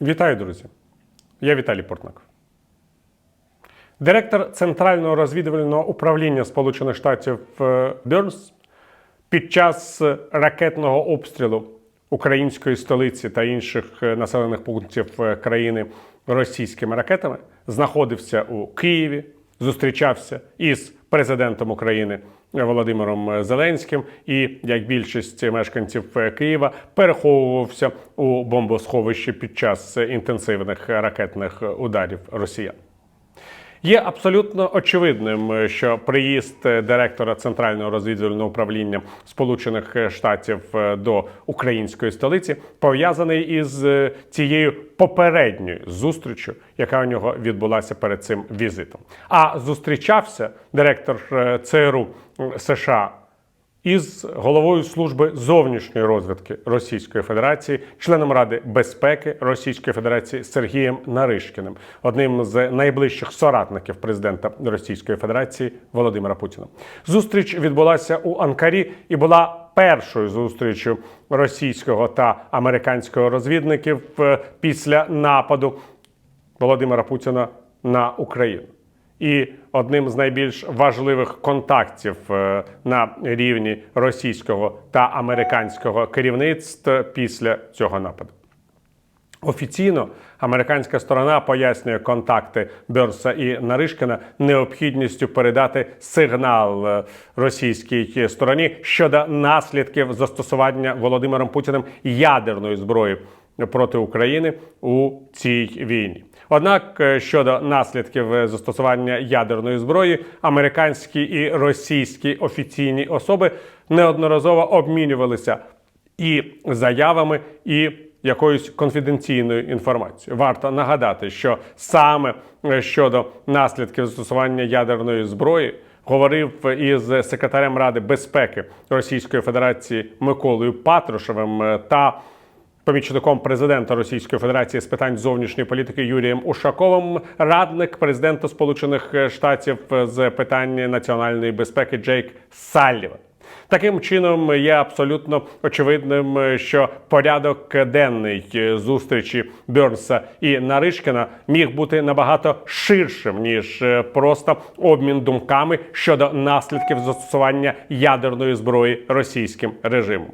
Вітаю, друзі! Я Віталій Портнак. Директор Центрального розвідувального управління Сполучених Штатів е, Бернс під час ракетного обстрілу української столиці та інших е, населених пунктів е, країни російськими ракетами знаходився у Києві, зустрічався із президентом України Володимиром Зеленським і, як більшість мешканців Києва, переховувався у бомбосховищі під час інтенсивних ракетних ударів росіян. Є абсолютно очевидним, що приїзд директора Центрального розвідувального управління Сполучених Штатів до української столиці пов'язаний із цією попередньою зустрічю, яка у нього відбулася перед цим візитом. А зустрічався директор ЦРУ США із головою служби зовнішньої розвідки Російської Федерації, членом Ради безпеки Російської Федерації Сергієм Наришкіним, одним з найближчих соратників президента Російської Федерації Володимира Путіна. Зустріч відбулася у Анкарі і була першою зустрічю російського та американського розвідників е, після нападу Володимира Путіна на Україну. І одним з найбільш важливих контактів е, на рівні російського та американського керівництв після цього нападу. Офіційно американська сторона пояснює контакти Берса і Наришкина необхідністю передати сигнал е, російській стороні щодо наслідків застосування Володимиром Путіним ядерної зброї проти України у цій війні. Однак е, щодо наслідків е, застосування ядерної зброї, американські і російські офіційні особи неодноразово обмінювалися і заявами, і якоюсь конфіденційною інформацією. Варто нагадати, що саме е, щодо наслідків застосування ядерної зброї. Говорив із секретарем Ради безпеки Російської Федерації Миколою Патрушевим та помічником президента Російської Федерації з питань зовнішньої політики Юрієм Ушаковим, радник президента Сполучених Штатів з питань національної безпеки Джейк Салліван. Таким чином є абсолютно очевидним, що порядок денний зустрічі Бернса і Наришкіна міг бути набагато ширшим ніж просто обмін думками щодо наслідків застосування ядерної зброї російським режимом.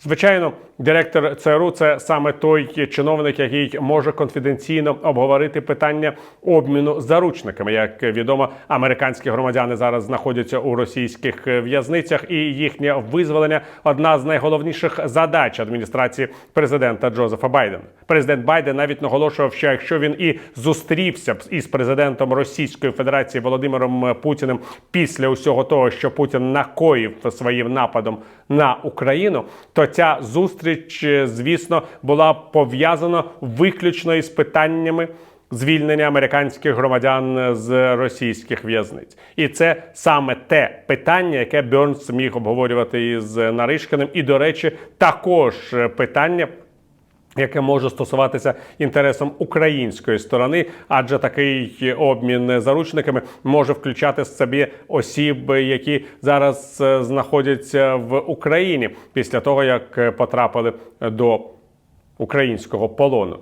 Звичайно, директор ЦРУ це саме той чиновник, який може конфіденційно обговорити питання обміну заручниками. Як відомо, американські громадяни зараз знаходяться у російських в'язницях, і їхнє визволення одна з найголовніших задач адміністрації президента Джозефа Байдена. Президент Байден навіть наголошував, що якщо він і зустрівся б із президентом Російської Федерації Володимиром Путіним після усього того, що Путін накоїв своїм нападом на Україну, то ця зустріч, звісно, була пов'язана виключно із питаннями. Звільнення американських громадян з російських в'язниць, і це саме те питання, яке Бернс міг обговорювати із Наришкиним, і, до речі, також питання. Яке може стосуватися інтересом української сторони, адже такий обмін заручниками може включати в собі осіб, які зараз е, знаходяться в Україні після того, як потрапили до українського полону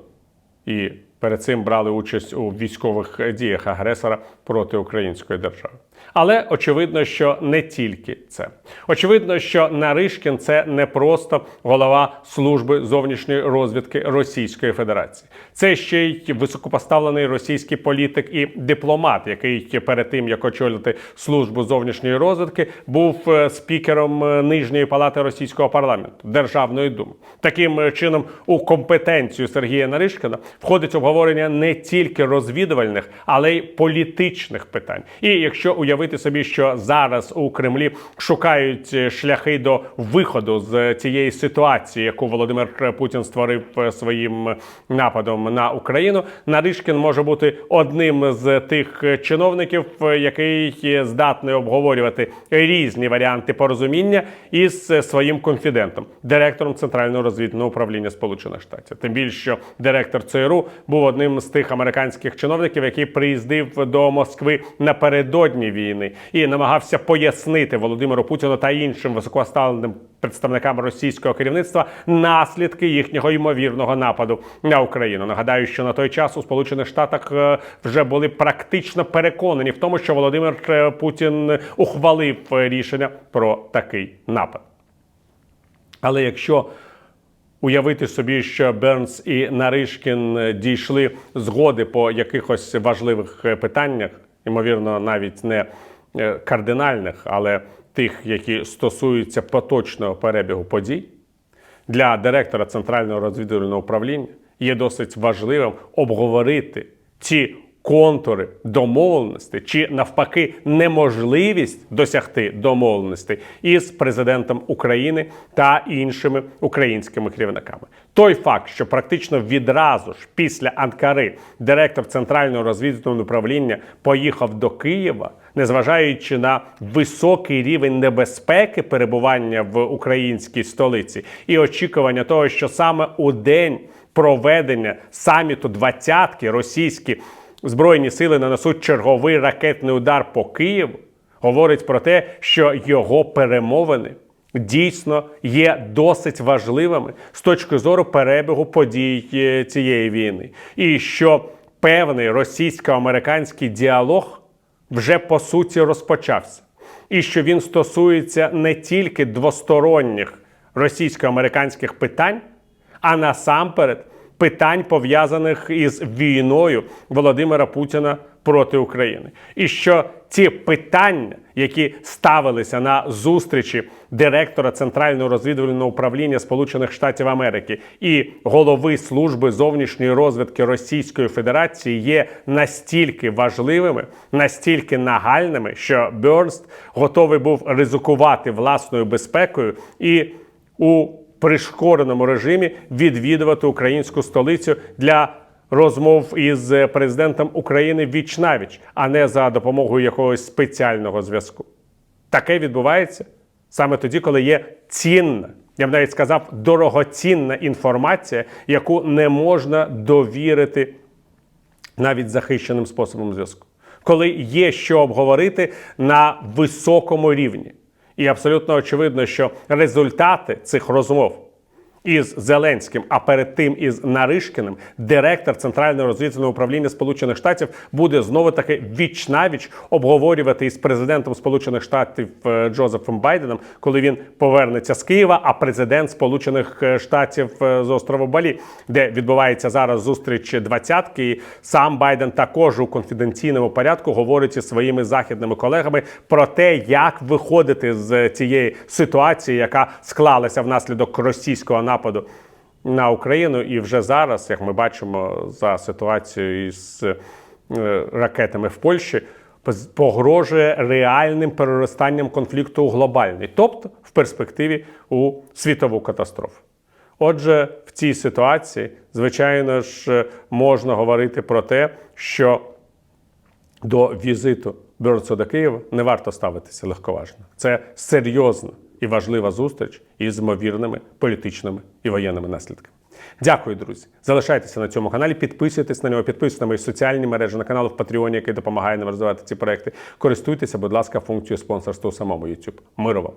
і перед цим брали участь у військових діях агресора проти української держави. Але очевидно, що не тільки це. Очевидно, що Наришкін це не просто голова служби зовнішньої розвідки Російської Федерації. Це ще й високопоставлений російський політик і дипломат, який перед тим як очолити службу зовнішньої розвідки, був е, спікером е, нижньої палати російського парламенту Державної думи. Таким чином, у компетенцію Сергія Наришкіна входить обговорення не тільки розвідувальних, але й політичних питань. І якщо уявити собі, що зараз у Кремлі шукають шляхи до виходу з цієї ситуації, яку Володимир Путін створив своїм нападом на Україну, Наришкін може бути одним з тих чиновників, який здатний обговорювати різні варіанти порозуміння із своїм конфідентом, директором центрального розвідного управління Сполучених Штатів. Тим більше, що директор ЦРУ був одним з тих американських чиновників, який приїздив до Москви напередодні війни війни і намагався пояснити Володимиру Путіну та іншим високоставленим представникам російського керівництва наслідки їхнього ймовірного нападу на Україну. Нагадаю, що на той час у Сполучених Штатах е, вже були практично переконані в тому, що Володимир е, Путін ухвалив рішення про такий напад. Але якщо уявити собі, що Бернс і Наришкін дійшли згоди по якихось важливих е, питаннях, ймовірно, навіть не е, кардинальних, але тих, які стосуються поточного перебігу подій, для директора Центрального розвідувального управління є досить важливим обговорити ці контури домовленості чи навпаки неможливість досягти домовленості із президентом України та іншими українськими керівниками. Той факт, що практично відразу ж після Анкари директор центрального розвідувального управління поїхав до Києва, незважаючи на високий рівень небезпеки перебування в українській столиці і очікування того, що саме у день проведення саміту двадцятки російські збройні сили нанесуть черговий ракетний удар по Києву, говорить про те, що його перемовини дійсно є досить важливими з точки зору перебігу подій е, цієї війни, і що певний російсько-американський діалог вже по суті розпочався, і що він стосується не тільки двосторонніх російсько-американських питань, а насамперед питань пов'язаних із війною Володимира Путіна проти України, і що ці питання, які ставилися на зустрічі директора Центрального розвідувального управління Сполучених Штатів Америки і голови служби зовнішньої розвідки Російської Федерації, є настільки важливими, настільки нагальними, що Бьорст готовий був ризикувати власною безпекою і у пришкореному режимі відвідувати українську столицю для розмов із президентом України віч навіч, а не за допомогою якогось спеціального зв'язку. Таке відбувається саме тоді, коли є цінна, я б навіть сказав, дорогоцінна інформація, яку не можна довірити навіть захищеним способом зв'язку, коли є що обговорити на високому рівні. І абсолютно очевидно, що результати цих розмов із Зеленським, а перед тим із Наришкіним, директор Центрального розвідувального управління Сполучених Штатів буде знову таки віч навіч обговорювати із президентом Сполучених Штатів е, Джозефом Байденом, коли він повернеться з Києва, а президент Сполучених е, Штатів е, з острову Балі, де відбувається зараз зустріч двадцятки, і сам Байден також у конфіденційному порядку говорить із своїми західними колегами про те, як виходити з цієї ситуації, яка склалася внаслідок російського нападу на Україну, і вже зараз, як ми бачимо за ситуацією із е, ракетами в Польщі, погрожує реальним переростанням конфлікту у глобальний, тобто в перспективі у світову катастрофу. Отже, в цій ситуації, звичайно ж, можна говорити про те, що до візиту Бернсу до Києва не варто ставитися легковажно. Це серйозна і важлива зустріч із ймовірними політичними і воєнними наслідками. Дякую, друзі. Залишайтеся на цьому каналі, підписуйтесь на нього, підписуйтесь на мої соціальні мережі, на канал в Патреоні, який допомагає нам розвивати ці проекти. Користуйтеся, будь ласка, функцією спонсорства у самому YouTube. Миру вам!